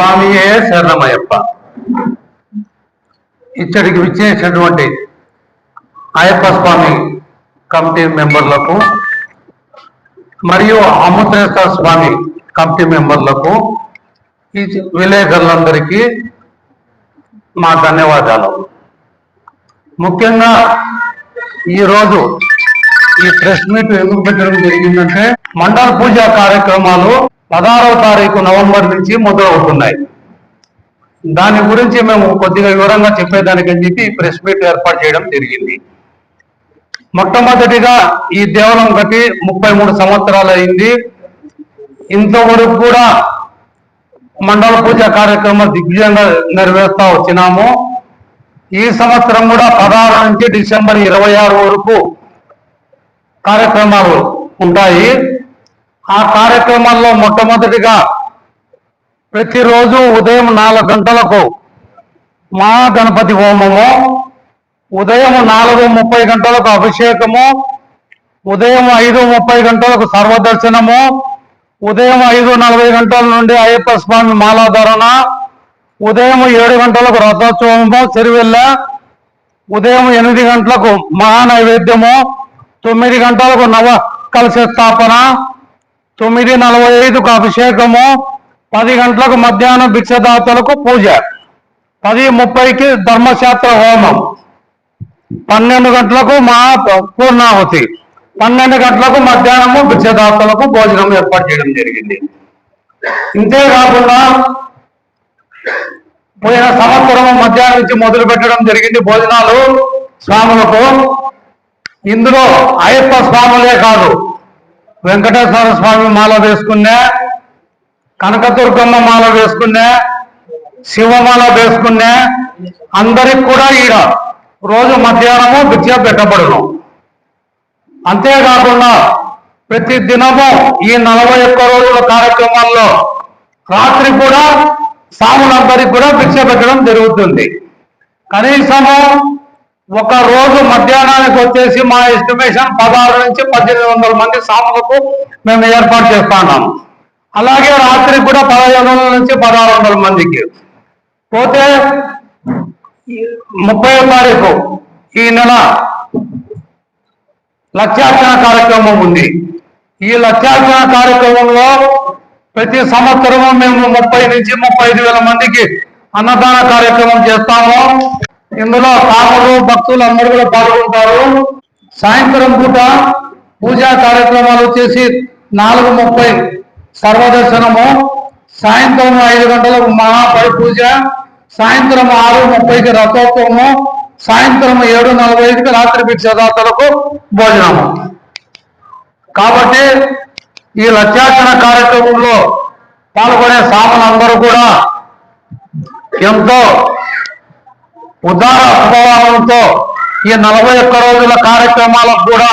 சுவாமியே சரணமயப்பா. ఇచ్చడికి విచ్చేసినటువంటి అయ్యప్ప స్వామి కమిటీ మెంబర్లకు మరియు అమృతేశ్వర స్వామి కమిటీ మెంబర్లకు ఈ విలేకరులందరికీ మా ధన్యవాదాలు. ముఖ్యంగా ఈరోజు ఈ ప్రెస్ మీట్ ఎందుకు పెట్టడం జరిగిందంటే మండల పూజ కార్యక్రమాలు పదహారవ తారీఖు నవంబర్ నుంచి మొదలవుతున్నాయి. దాని గురించి మేము కొద్దిగా వివరంగా చెప్పేదానికని చెప్పి ప్రెస్ మీట్ ఏర్పాటు చేయడం జరిగింది. మొట్టమొదటిగా ఈ దేవాలయం కట్టి ముప్పై మూడు సంవత్సరాలు అయింది. ఇంతవరకు కూడా మండల పూజ కార్యక్రమం దిగ్విజయంగా నెరవేరుస్తా వచ్చినాము. ఈ సంవత్సరం కూడా పదహారు నుంచి డిసెంబర్ ఇరవై ఆరు వరకు కార్యక్రమాలు ఉంటాయి. ఆ కార్యక్రమాల్లో మొట్టమొదటిగా ప్రతిరోజు ఉదయం నాలుగు గంటలకు మా గణపతి హోమము ఉదయం నాలుగు ముప్పై గంటలకు అభిషేకము ఉదయం ఐదు ముప్పై గంటలకు సర్వదర్శనము ఉదయం ఐదు నలభై గంటల నుండి అయ్యప్ప స్వామి మాలాధరణ ఉదయం ఏడు గంటలకు రథోత్సవము చెరువెల్ల ఉదయం ఎనిమిది గంటలకు మహా నైవేద్యము తొమ్మిది గంటలకు నవ కలశ స్థాపన తొమ్మిది నలభై ఐదుకు అభిషేకము పది గంటలకు మధ్యాహ్నం భిక్షదాతలకు పూజ. పది ముప్పైకి ధర్మశాస్త్ర హోమం. పన్నెండు గంటలకు మా పూర్ణాహుతి. పన్నెండు గంటలకు మధ్యాహ్నము భిక్షదాతలకు భోజనం ఏర్పాటు చేయడం జరిగింది. ఇంతే కాకుండా పోయిన సంవత్సరం మధ్యాహ్నం నుంచి మొదలు పెట్టడం జరిగింది భోజనాలు స్వాములకు. ఇందులో అయ్యప్ప స్వాములే కాదు. వెంకటేశ్వర స్వామి మాల వేసుకునే కనకదుర్గమ్మ మాల వేసుకున్నా శివమాల వేసుకున్నా అందరికి కూడా ఈడ రోజు మధ్యాహ్నము విద్య పెట్టబడును. అంతేకాకుండా ప్రతి దినము ఈ నలభై ఒక్క రోజుల కార్యక్రమాల్లో రాత్రి కూడా సాములందరికి కూడా భిక్ష పెట్టడం జరుగుతుంది. కనీసము ఒక రోజు మధ్యాహ్నానికి వచ్చేసి మా ఎస్టిమేషన్ పదహారు నుంచి పద్దెనిమిది వందల మంది సాములకు మేము ఏర్పాటు చేస్తున్నాం అలాగే రాత్రి కూడా పదహైదు వందల నుంచి పదహారు వందల మందికి. పోతే ముప్పై తారీఖు ఈ నెల లక్ష్యార్చన కార్యక్రమం ఉంది. ఈ లక్ష్యార్చన కార్యక్రమంలో ప్రతి సంవత్సరము మేము ముప్పై నుంచి ముప్పై ఐదు వేల మందికి అన్నదాన కార్యక్రమం చేస్తాము. ఇందులో సాములు భక్తులు అందరూ కూడా పాల్గొంటారు. సాయంత్రం పూట పూజా కార్యక్రమాలు వచ్చేసి నాలుగు ముప్పై సర్వదర్శనము సాయంత్రం ఐదు గంటలకు మహాపరి పూజ సాయంత్రం ఆరు ముప్పైకి రథోత్సవము సాయంత్రం ఏడు నలభై ఐదుకి రాత్రి భిక్షదాతలకు భోజనము. కాబట్టి ఈ లక్ష్యార్చన కార్యక్రమంలో పాల్గొనే సాములందరూ కూడా ఎంతో ఉదార స్వభావంతో ఈ నలభై ఒక్క రోజుల కార్యక్రమాలకు కూడా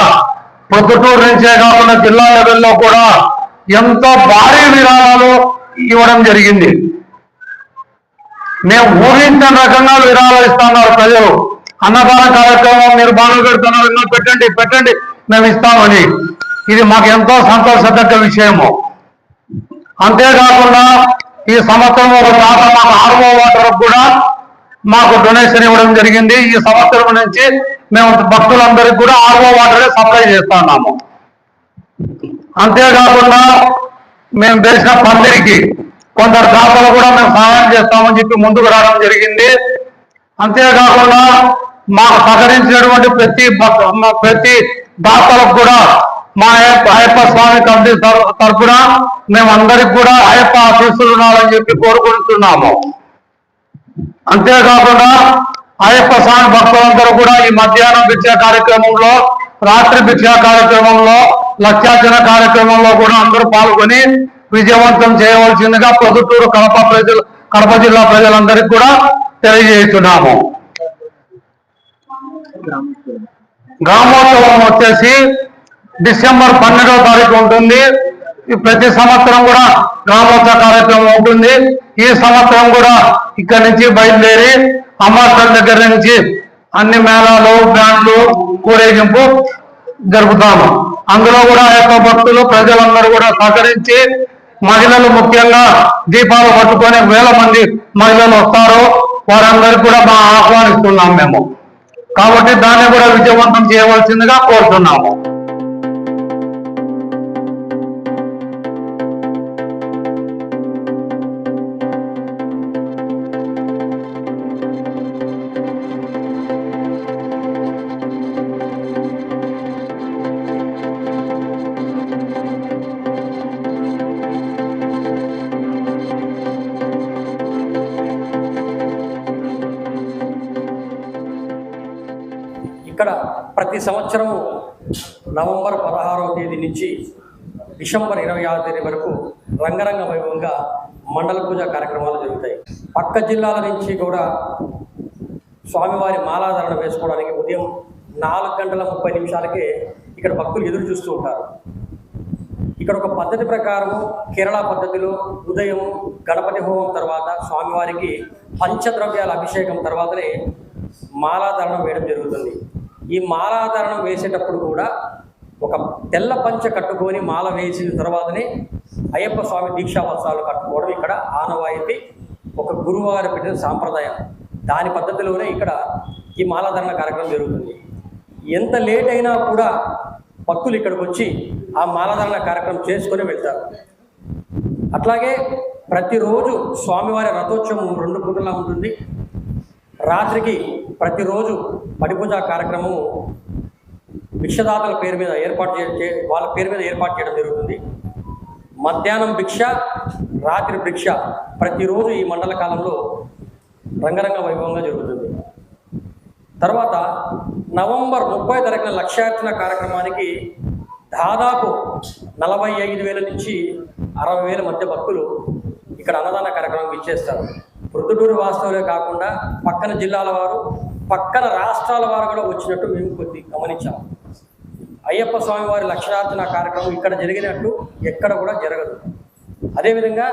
పొద్దుటూరు నుంచే కాకుండా జిల్లా లెవెల్లో కూడా ఎంతో భారీ విరాళాలు ఇవ్వడం జరిగింది. మేము ఊహించని రకంగా విరాళాలు ఇస్తున్నారు ప్రజలు. అన్నదాన కార్యక్రమం మీరు బాగా పెడుతున్నారు. ఇంకా పెట్టండి పెట్టండి. మేము ఇస్తామని. ఇది మాకు ఎంతో సంతోషదగ్గ విషయము. అంతేకాకుండా ఈ సంవత్సరం ఒక తాత మాకు ఆర్వో వాటర్ కూడా మాకు డొనేషన్ ఇవ్వడం జరిగింది. ఈ సంవత్సరం నుంచి మేము భక్తులందరికీ కూడా ఆర్వో వాటరే సప్లై చేస్తున్నాము. అంతేకాకుండా మేము వేసిన పందిరికి కొందరు కాపలు కూడా మేము సహాయం చేస్తామని చెప్పి ముందుకు రావడం జరిగింది. అంతేకాకుండా మాకు సహకరించినటువంటి ప్రతి మా ప్రతి దాతలకు కూడా మా అయ్యప్ప స్వామి కమిటీ తర- తరపున మేము కూడా అయ్యప్ప ఆశీస్సులు ఉండాలని చెప్పి కోరుకుంటున్నాము. అంతేకాకుండా అయ్యప్ప స్వామి భక్తులందరూ కూడా ఈ మధ్యాహ్నం భిక్షా కార్యక్రమంలో రాత్రి భిక్షా కార్యక్రమంలో లక్ష్యార్చన కార్యక్రమంలో కూడా అందరూ పాల్గొని విజయవంతం చేయవలసిందిగా పొద్దుటూరు కడప ప్రజలు కడప జిల్లా ప్రజలందరికీ కూడా తెలియజేస్తున్నాము. గ్రామోత్సవం వచ్చేసి డిసెంబర్ పన్నెండవ తారీఖు ఉంటుంది. ప్రతి సంవత్సరం కూడా గ్రామోత్సవ కార్యక్రమం ఉంటుంది. ఈ సంవత్సరం కూడా ఇక్కడి నుంచి బయలుదేరి అమాస్టర్ దగ్గర నుంచి అన్ని మేళాలు బ్యాండ్లు ఊరేగింపు జరుపుతాము. అందులో కూడా ఆ యొక్క భక్తులు ప్రజలందరూ కూడా సహకరించి మహిళలు ముఖ్యంగా దీపాలు పట్టుకొని వేల మంది మహిళలు వస్తారు. వారందరికీ కూడా మా ఆహ్వానిస్తున్నాం మేము. కాబట్టి దాన్ని కూడా విజయవంతం చేయవలసిందిగా కోరుతున్నాము. ప్రతి సంవత్సరము నవంబర్ పదహారవ తేదీ నుంచి డిసెంబర్ ఇరవై ఆరో తేదీ వరకు రంగరంగ వైభవంగా మండల పూజ కార్యక్రమాలు జరుగుతాయి. పక్క జిల్లాల నుంచి కూడా స్వామివారి మాలాధారణ వేసుకోవడానికి ఉదయం నాలుగు గంటల ముప్పై నిమిషాలకే ఇక్కడ భక్తులు ఎదురు చూస్తూ ఉంటారు. ఇక్కడ ఒక పద్ధతి ప్రకారం కేరళ పద్ధతిలో ఉదయం గణపతి హోమం తర్వాత స్వామివారికి పంచద్రవ్యాల అభిషేకం తర్వాతనే మాలాధారణం వేయడం జరుగుతుంది. ఈ మాలాధారణం వేసేటప్పుడు కూడా ఒక తెల్ల పంచ కట్టుకొని మాల వేసిన తర్వాతనే అయ్యప్ప స్వామి దీక్షావత్సరాలు కట్టుకోవడం ఇక్కడ ఆనవాయితీ ఒక గురువారు పెట్టిన సాంప్రదాయం. దాని పద్ధతిలోనే ఇక్కడ ఈ మాలాధరణ కార్యక్రమం జరుగుతుంది. ఎంత లేట్ అయినా కూడా భక్తులు ఇక్కడికి వచ్చి ఆ మాలాధరణ కార్యక్రమం చేసుకొని వెళ్తారు. అట్లాగే ప్రతిరోజు స్వామివారి రథోత్సవం రెండు పూటలా ఉంటుంది. రాత్రికి ప్రతిరోజు పడిపూజ కార్యక్రమము భిక్షదాతల పేరు మీద ఏర్పాటు చే చే- వాళ్ళ పేరు మీద ఏర్పాటు చేయడం జరుగుతుంది. మధ్యాహ్నం భిక్ష రాత్రి భిక్ష ప్రతిరోజు ఈ మండల కాలంలో రంగరంగ వైభవంగా జరుగుతుంది. తర్వాత నవంబర్ ముప్పై తారీఖున లక్ష్యార్చన కార్యక్రమానికి దాదాపు నలభై ఐదు వేల నుంచి అరవై వేల మధ్య భక్తులు ఇక్కడ అన్నదాన కార్యక్రమం ఇచ్చేస్తారు ప్రొద్దుటూరు వాస్తవులే కాకుండా పక్కన జిల్లాల వారు పక్కన రాష్ట్రాల వారు కూడా వచ్చినట్టు మేము కొద్ది గమనించాము అయ్యప్ప స్వామి వారి కార్యక్రమం ఇక్కడ జరిగినట్టు ఎక్కడ కూడా జరగదు. అదేవిధంగా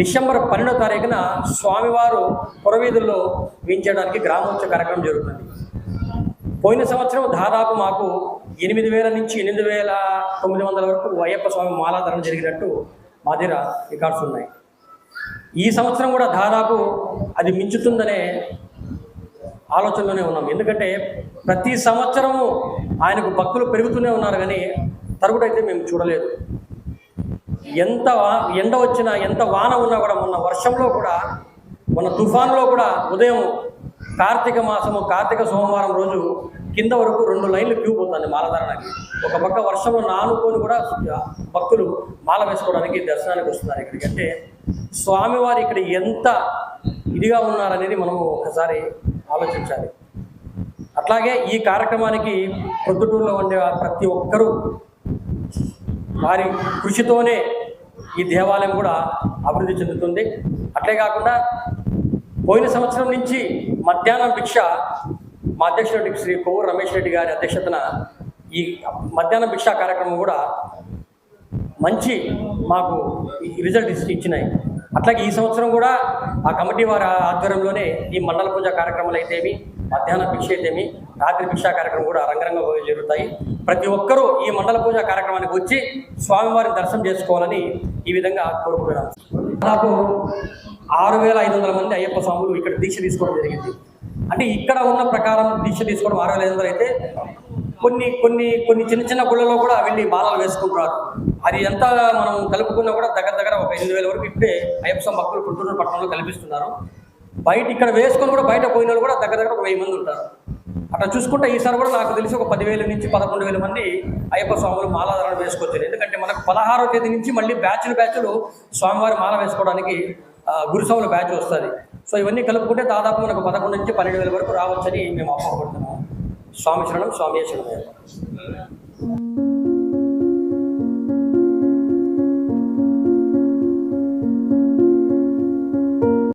డిసెంబర్ పన్నెండో తారీఖున స్వామివారు పురవీధుల్లో వేయించడానికి గ్రామోత్సవ కార్యక్రమం జరుగుతుంది. పోయిన సంవత్సరం దాదాపు మాకు ఎనిమిది వేల నుంచి ఎనిమిది వేల తొమ్మిది వందల వరకు అయ్యప్ప స్వామి మాలాధరణ జరిగినట్టు మా దగ్గర రికార్డ్స్ ఉన్నాయి. ఈ సంవత్సరం కూడా దాదాపు అది మించుతుందనే ఆలోచనలోనే ఉన్నాం. ఎందుకంటే ప్రతి సంవత్సరము ఆయనకు భక్తులు పెరుగుతూనే ఉన్నారు కానీ తరుగుడైతే మేము చూడలేదు. ఎంత వా- ఎండ వచ్చినా ఎంత వాన ఉన్నా కూడా మొన్న వర్షంలో కూడా మొన్న తుఫాన్లో కూడా ఉదయం కార్తీక మాసము కార్తీక సోమవారం రోజు కింద వరకు రెండు లైన్లు క్యూ పోతుంది మాలధారణకి. ఒక పక్క వర్షంలో నానుకొని కూడా భక్తులు మాల వేసుకోవడానికి దర్శనానికి వస్తున్నారు ఇక్కడికి. అంటే స్వామివారు ఇక్కడ ఎంత ఇదిగా ఉన్నారనేది మనము ఒకసారి ఆలోచించాలి. అట్లాగే ఈ కార్యక్రమానికి ప్రొద్దుటూరులో ఉండే ప్రతి ఒక్కరూ వారి కృషితోనే ఈ దేవాలయం కూడా అభివృద్ధి చెందుతుంది. అట్లే కాకుండా పోయిన సంవత్సరం నుంచి మధ్యాహ్నం భిక్ష మా అధ్యక్షుడు శ్రీ కొవ్వూరు రమేష్ రెడ్డి గారి అధ్యక్షతన ఈ మధ్యాహ్నం భిక్ష కార్యక్రమం కూడా మంచి మాకు రిజల్ట్ ఇచ్చినాయి. అట్లాగే ఈ సంవత్సరం కూడా ఆ కమిటీ వారి ఆధ్వర్యంలోనే ఈ మండల పూజ కార్యక్రమాలు అయితేమి మధ్యాహ్న భిక్ష అయితేమి రాత్రి భిక్ష కార్యక్రమం కూడా రంగరంగ జరుగుతాయి. ప్రతి ఒక్కరూ ఈ మండల పూజ కార్యక్రమానికి వచ్చి స్వామివారిని దర్శనం చేసుకోవాలని ఈ విధంగా కోరుకుంటున్నాను. దాదాపు ఆరు వేల ఐదు వందల మంది అయ్యప్ప స్వాములు ఇక్కడ దీక్ష తీసుకోవడం జరిగింది. అంటే ఇక్కడ ఉన్న ప్రకారం దీక్ష తీసుకోవడం ఆరు అయితే కొన్ని కొన్ని కొన్ని చిన్న చిన్న గుళ్ళలో కూడా వెళ్ళి మాలలు వేసుకుంటున్నారు అది ఎంత మనం కలుపుకున్నా కూడా దగ్గర దగ్గర ఒక ఎనిమిది వేల వరకు ఇప్పుడే అయ్యప్ప భక్తులు గుంటూరు పట్టణంలో కల్పిస్తున్నారు. బయట ఇక్కడ వేసుకొని కూడా బయట పోయిన వాళ్ళు కూడా దగ్గర దగ్గర ఒక వెయ్యి మంది ఉంటారు. అట్లా చూసుకుంటే ఈసారి కూడా నాకు తెలిసి ఒక పదివేల నుంచి పదకొండు వేల మంది అయ్యప్ప స్వాములు మాలాధారణ వేసుకొచ్చారు. ఎందుకంటే మనకు పదహారో తేదీ నుంచి మళ్ళీ బ్యాచ్లు బ్యాచ్లు స్వామివారి మాల వేసుకోవడానికి గురుసవుల బ్యాచ్ వస్తుంది. సో ఇవన్నీ కలుపుకుంటే దాదాపు మనకు పదకొండు నుంచి పన్నెండు వేల వరకు రావచ్చని మేము అప్పపడుతున్నాము స్వామి శరణం స్వామి శరణం